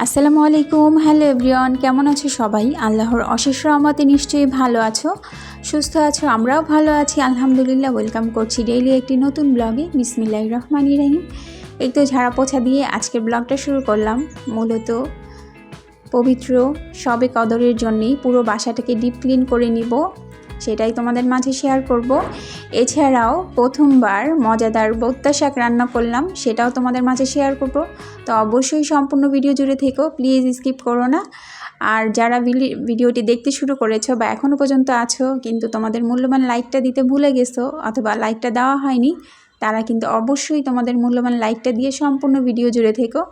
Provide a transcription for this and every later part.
আসসালামু আলাইকুম। Hello everyone, কেমন আছো সবাই? আল্লাহর অশেষ রহমতে নিশ্চয়ই ভালো আছো, সুস্থ আছো, আমরাও ভালো আছি। আলহামদুলিল্লাহ ওয়েলকাম করছি ডেইলি একটি নতুন ব্লগে বিসমিল্লাহ রহমান ইরাহিম এই তো ঝাড়া পোছা দিয়ে আজকের ব্লগটা শুরু করলাম। মূলত পবিত্র সবে কদরের জন্যেই পুরো বাসাটাকে ডিপ ক্লিন করে নিব। সেটাই তোমাদের মাঝে শেয়ার করব। এছাড়াও প্রথমবার মজাদার বত্তা শাক রান্না করলাম, সেটাও তোমাদের মাঝে শেয়ার করব। তো অবশ্যই সম্পূর্ণ ভিডিও জুড়ে থেকো প্লিজ স্কিপ করো না। আর যারা ভিডিওটি দেখতে শুরু করেছ বা এখনও পর্যন্ত আছো, কিন্তু তোমাদের মূল্যবান লাইকটা দিতে ভুলে গেছো অথবা লাইকটা দেওয়া হয়নি, তারা কিন্তু অবশ্যই তোমাদের মূল্যবান লাইকটা দিয়ে সম্পূর্ণ ভিডিও জুড়ে থেকো।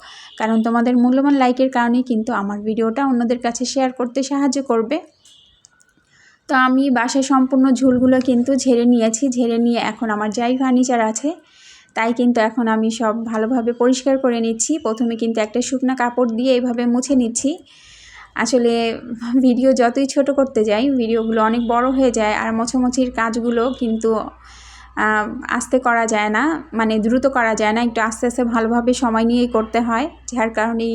কারণ তোমাদের মূল্যবান লাইকের কারণেই কিন্তু আমার ভিডিওটা অন্যদের কাছে শেয়ার করতে সাহায্য করবে। তো আমি বাসায় সম্পূর্ণ ঝুলগুলো কিন্তু ঝেড়ে নিয়েছি, ঝেড়ে নিয়ে এখন আমার যাই ফার্নিচার আছে, তাই কিন্তু এখন আমি সব ভালোভাবে পরিষ্কার করে নিচ্ছি। প্রথমে কিন্তু একটা শুকনো কাপড় দিয়ে এইভাবে মুছে নিচ্ছি। আসলে ভিডিও যতই ছোট করতে যাই, ভিডিওগুলো অনেক বড় হয়ে যায় আর মোছামুছির কাজগুলো কিন্তু আস্তে করা যায় না মানে দ্রুত করা যায় না, একটু আস্তে আস্তে ভালোভাবে সময় নিয়েই করতে হয়, যার কারণেই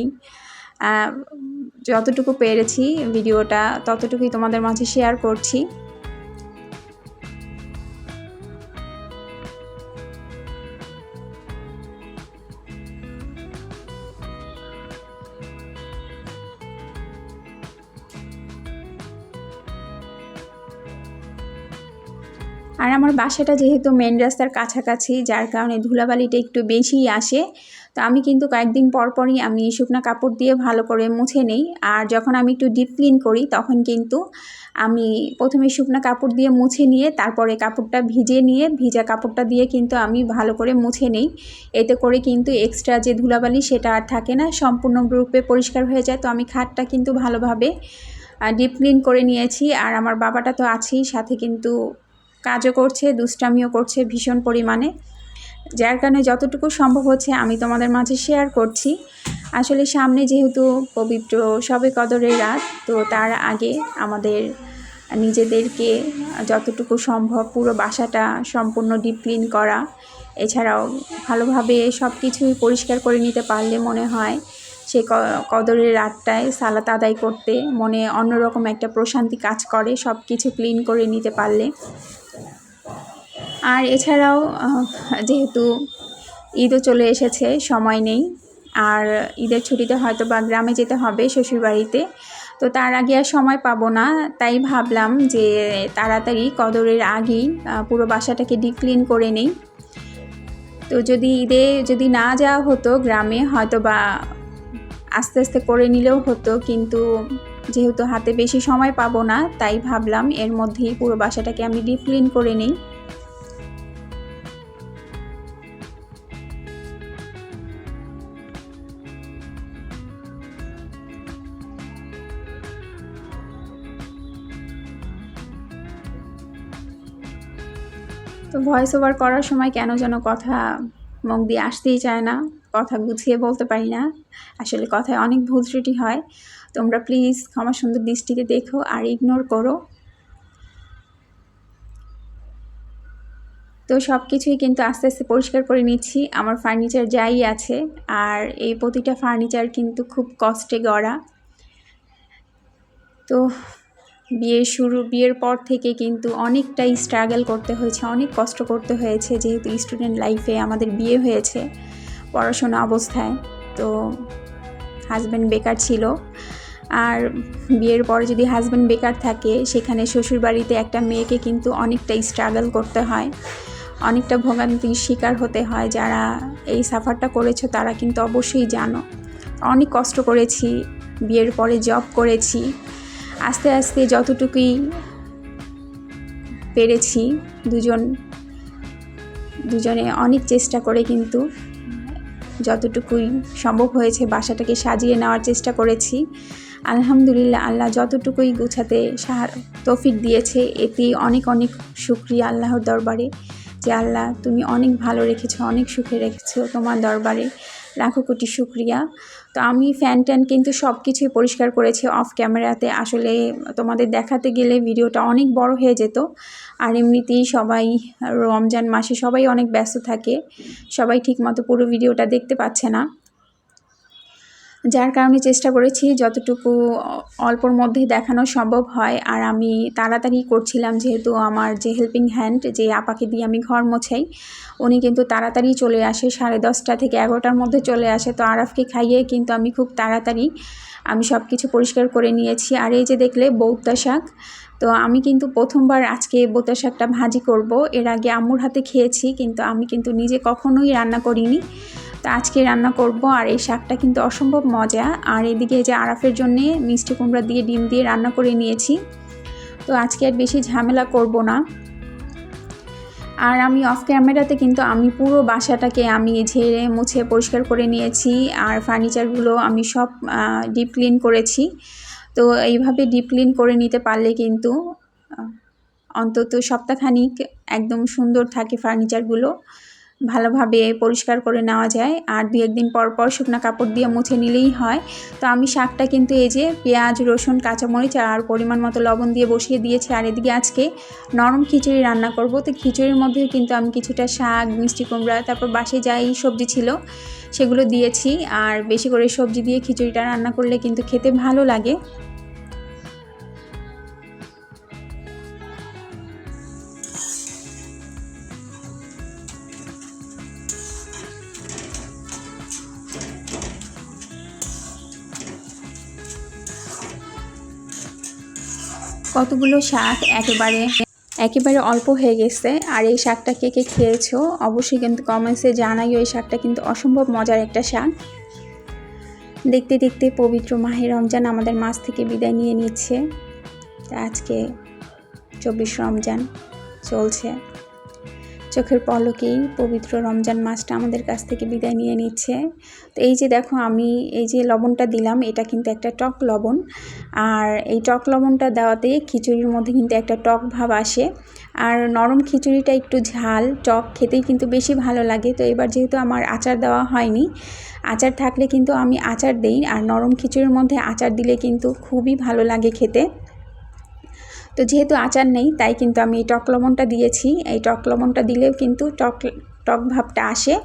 যতটুকু পেরেছি ভিডিওটা, ততটুকুই তোমাদের মাঝে শেয়ার করছি। আর আমার বাসাটা যেহেতু মেন রাস্তার কাছাকাছি, যার কারণে ধুলাবালিটা একটু বেশিই আসে তো আমি কিন্তু কয়েকদিন পর পরই আমি শুকনো কাপড় দিয়ে ভালো করে মুছে নেই। আর যখন আমি একটু ডিপ ক্লিন করি, তখন কিন্তু আমি প্রথমে শুকনো কাপড় দিয়ে মুছে নিয়ে, তারপরে কাপড়টা ভিজে নিয়ে, ভিজা কাপড়টা দিয়ে কিন্তু আমি ভালো করে মুছে নেই। এতে করে কিন্তু এক্সট্রা যে ধুলাবালি সেটা আর থাকে না, সম্পূর্ণ রূপে পরিষ্কার হয়ে যায়। তো আমি খাটটা কিন্তু ভালোভাবে ডিপ ক্লিন করে নিয়েছি। আর আমার বাবাটা তো আছেই, সাথে কিন্তু কাজও করছে, দুষ্টামিও করছে ভীষণ পরিমাণে। যার কারণে যতটুকু সম্ভব হচ্ছে আমি তোমাদের মাঝে শেয়ার করছি। আসলে সামনে যেহেতু পবিত্র সবে কদরের রাত, তো তার আগে আমাদের নিজেদেরকে যতটুকু সম্ভব পুরো বাসাটা সম্পূর্ণ ডিপ ক্লিন করা। এছাড়াও ভালোভাবে সব কিছুই পরিষ্কার করে নিতে পারলে মনে হয় সে কদরের রাতটায় সালাত আদায় করতে মনে অন্যরকম একটা প্রশান্তি কাজ করে সব কিছু ক্লিন করে নিতে পারলে। আর এছাড়াও যেহেতু ঈদও চলে এসেছে, সময় নেই, আর ঈদের ছুটিতে হয়তো বা গ্রামে যেতে হবে শ্বশুরবাড়িতে, তো তার আগে আর সময় পাবো না, তাই ভাবলাম যে তাড়াতাড়ি কদরের আগেই পুরো বাসাটাকে ডিক্লিন করে নেই। তো যদি ঈদে যদি না যাওয়া হতো গ্রামে, হয়তো বা আস্তে আস্তে করে নিলেও হতো, কিন্তু যেহেতু হাতে বেশি সময় পাবো না, তাই ভাবলাম এর মধ্যেই পুরো বাসাটাকে আমি ডিপ ক্লিন করে নিই। তো ভয়েস ওভার করার সময় কেন যেন কথা মুখ দিয়ে আসতেই চায় না, কথা গুছিয়ে বলতে পারি না। আসলে কথায় অনেক ভুল ত্রুটি হয়। তোমরা প্লিজ ক্ষমা সুন্দর দৃষ্টিতে দেখো আর ইগনোর করো। তো সব কিছুই কিন্তু আস্তে আস্তে পরিষ্কার করে নিচ্ছি। আমার ফার্নিচার যাই আছে আর এই প্রতিটা ফার্নিচার কিন্তু খুব কষ্টে গড়া। তো বিয়ের শুরু, বিয়ের পর থেকে কিন্তু অনেকটাই স্ট্রাগল করতে হয়েছে, অনেক কষ্ট করতে হয়েছে যেহেতু স্টুডেন্ট লাইফে আমাদের বিয়ে হয়েছে পড়াশোনা অবস্থায়। তো হাজব্যান্ড বেকার ছিল। আর বিয়ের পরে যদি হাজব্যান্ড বেকার থাকে, সেখানে শ্বশুরবাড়িতে একটা মেয়েকে কিন্তু অনেকটাই স্ট্রাগল করতে হয়। অনেকটা ভোগান্তির শিকার হতে হয়। যারা এই সাফারটা করেছ, তারা কিন্তু অবশ্যই জানো। অনেক কষ্ট করেছি, বিয়ের পরে জব করেছি। আস্তে আস্তে যতটুকুই পেরেছি দুজন, দুজনে অনেক চেষ্টা করে কিন্তু যতটুকুই সম্ভব হয়েছে বাসাটাকে সাজিয়ে নেওয়ার চেষ্টা করেছি। আলহামদুলিল্লাহ আল্লাহ যতটুকুই গুছাতে সাহার তৌফিক দিয়েছে, এতেই অনেক অনেক শুক্রিয়া আল্লাহর দরবারে যে আল্লাহ তুমি অনেক ভালো রেখেছো, অনেক সুখে রেখেছো তোমার দরবারে। লাখো কোটি শুক্রিয়া। তো আমি ফ্যান ট্যান কিন্তু সব কিছুই পরিষ্কার করেছি অফ ক্যামেরাতে আসলে তোমাদের দেখাতে গেলে ভিডিওটা অনেক বড় হয়ে যেত। আর এমনিতেই সবাই, রমজান মাসে সবাই অনেক ব্যস্ত থাকে। সবাই ঠিকমতো পুরো ভিডিওটা দেখতে পাচ্ছে না। যার কারণে চেষ্টা করেছি যতটুকু অল্পর মধ্যে দেখানো সম্ভব হয়। আর আমি তাড়াতাড়ি করছিলাম যেহেতু আমার যে হেল্পিং হ্যান্ড যে আপাকে দিয়ে আমি ঘর মোছাই, উনি কিন্তু তাড়াতাড়ি চলে আসে, সাড়ে দশটা থেকে এগারোটার মধ্যে চলে আসে। তো আরাফকে খাইয়ে কিন্তু আমি খুব তাড়াতাড়ি আমি সব কিছু পরিষ্কার করে নিয়েছি। আর এই যে দেখলে বৌদ্ধা শাক, তো আমি কিন্তু প্রথমবার আজকে বোতা শাকটা ভাজি করব। এর আগে আম্মুর হাতে খেয়েছি, কিন্তু আমি কিন্তু নিজে কখনোই রান্না করিনি। তো আজকে রান্না করব আর এই শাকটা কিন্তু অসম্ভব মজা। আর এদিকে যে আরাফের জন্যে মিষ্টি কুমড়া দিয়ে, ডিম দিয়ে রান্না করে নিয়েছি। তো আজকে আর বেশি ঝামেলা করব না। আর আমি অফ ক্যামেরাতে কিন্তু আমি পুরো বাসাটাকে আমি ঝেড়ে, মুছে, পরিষ্কার করে নিয়েছি। আর ফার্নিচারগুলো আমি সব ডিপ ক্লিন করেছি। তো এইভাবে ডিপ ক্লিন করে নিতে পারলে কিন্তু অন্তত সপ্তাহখানিক একদম সুন্দর থাকে ফার্নিচারগুলো ভালোভাবে পরিষ্কার করে নেওয়া যায়। আর দু একদিন পর পর শুকনো কাপড় দিয়ে মুছে নিলেই হয়। তো আমি শাকটা কিন্তু এই যে পেঁয়াজ, রসুন, কাঁচামরিচ আর পরিমাণ মতো লবণ দিয়ে বসিয়ে দিয়েছি। আর এদিকে আজকে নরম খিচুড়ি রান্না করব। তো খিচুড়ির মধ্যে কিন্তু আমি কিছুটা শাক, মিষ্টি কুমড়া, তারপর বাসে যাই সবজি ছিল সেগুলো দিয়েছি। আর বেশি করে সবজি দিয়ে খিচুড়িটা রান্না করলে কিন্তু খেতে ভালো লাগে। কতগুলো শাক একেবারে একেবারে অল্প হয়ে গেছে, আর এই শাকটা কে কে খেয়েছো? অবশ্যই কিন্তু কমেন্টসে জানাই এই শাকটা কিন্তু অসম্ভব মজার একটা শাক। দেখতে দেখতে পবিত্র মাহে রমজান আমাদের মাছ থেকে বিদায় নিয়ে নিচ্ছে। আজকে চব্বিশ রমজান চলছে। চোখের পলকেই পবিত্র রমজান মাসটা আমাদের কাছ থেকে বিদায় নিয়ে নিচ্ছে। তো এই যে দেখো, আমি এই যে লবণটা দিলাম, এটা কিন্তু একটা টক লবণ। আর এই টক লবণটা দেওয়াতে খিচুড়ির মধ্যে কিন্তু একটা টক ভাব আসে। আর নরম খিচুড়িটা একটু ঝাল, টক খেতেই কিন্তু বেশি ভালো লাগে। তো এবার যেহেতু আমার আচার দেওয়া হয়নি, আচার থাকলে কিন্তু আমি আচার দিই। আর নরম খিচুড়ির মধ্যে আচার দিলে কিন্তু খুবই ভালো লাগে খেতে। তো যেহেতু আচার নেই, তাই কিন্তু আমি এই টক লবণটা দিয়েছি। এই টক লবণটা দিলেও কিন্তু টক টক ভাবটা আসে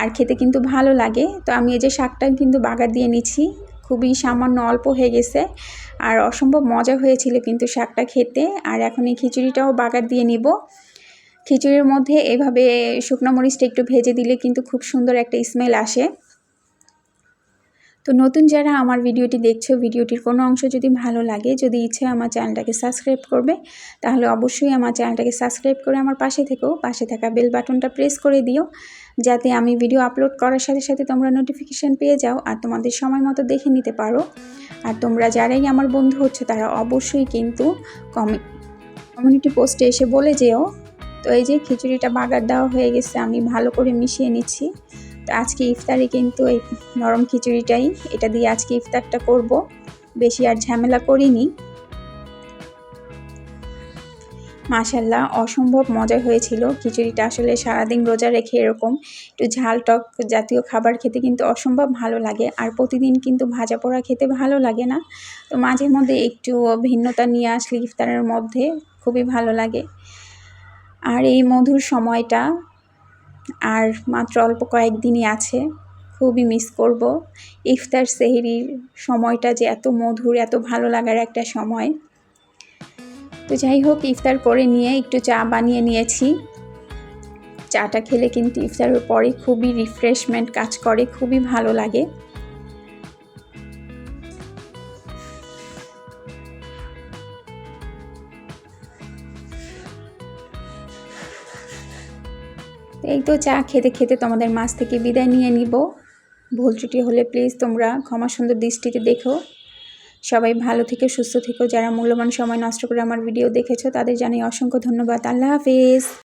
আর খেতে কিন্তু ভালো লাগে। তো আমি এই যে শাকটা কিন্তু বাগার দিয়ে নিচ্ছি, খুবই সামান্য অল্প হয়ে গেছে। আর অসম্ভব মজা হয়েছিল কিন্তু শাকটা খেতে। আর এখন এই খিচুড়িটাও বাগার দিয়ে নিব। খিচুড়ির মধ্যে এভাবে শুকনো মরিচটা একটু ভেজে দিলে কিন্তু খুব সুন্দর একটা স্মেল আসে। তো নতুন যারা আমার ভিডিওটি দেখছ, ভিডিওটির কোনো অংশ যদি ভালো লাগে, যদি ইচ্ছে আমার চ্যানেলটাকে সাবস্ক্রাইব করবে, তাহলে অবশ্যই আমার চ্যানেলটাকে সাবস্ক্রাইব করে আমার পাশে থেকেও পাশে থাকা বেল বাটনটা প্রেস করে দিও, যাতে আমি ভিডিও আপলোড করার সাথে সাথে তোমরা নোটিফিকেশান পেয়ে যাও আর তোমাদের সময় মতো দেখে নিতে পারো। আর তোমরা যারাই আমার বন্ধু হচ্ছে, তারা অবশ্যই কিন্তু কমে, কমিউনিটি পোস্টে এসে বলে যেও, তো এই যে খিচুড়িটা বাগার দেওয়া হয়ে গেছে, আমি ভালো করে মিশিয়ে নিচ্ছি। তো আজকে ইফতারে কিন্তু এই নরম খিচুড়িটাই। এটা দিয়ে আজকে ইফতারটা করব। বেশি আর ঝামেলা করিনি। মাশাল্লাহ, অসম্ভব মজা হয়েছিল। খিচুড়িটা আসলে সারাদিন রোজা রেখে এরকম একটু ঝাল টক জাতীয় খাবার খেতে কিন্তু অসম্ভব ভালো লাগে। আর প্রতিদিন কিন্তু ভাজা পোড়া খেতে ভালো লাগে না। তো মাঝে মধ্যে একটু ভিন্নতা নিয়ে আসলে ইফতারের মধ্যে খুবই ভালো লাগে। আর এই মধুর সময়টা আর মাত্র অল্প কয়েকদিনই আছে, খুবই মিস করব। ইফতার সেহরির সময়টা যে এত মধুর, এত ভালো লাগার একটা সময়। তো যাই হোক, ইফতার করে নিয়ে একটু চা বানিয়ে নিয়েছি। চাটা খেলে কিন্তু ইফতারের পরে খুবই রিফ্রেশমেন্ট কাজ করে, খুবই ভালো লাগে। এই তো চা খেতে খেতে তোমাদের মাছ থেকে বিদায় নিয়ে নিব। ভুল ত্রুটি হলে প্লিজ তোমরা ক্ষমা সুন্দর দৃষ্টিতে দেখো। সবাই ভালো থেকে, সুস্থ থেকো। যারা মূল্যবান সময় নষ্ট করে আমার ভিডিও দেখেছ, তাদের জানাই অসংখ্য ধন্যবাদ। আল্লাহ হাফিজ।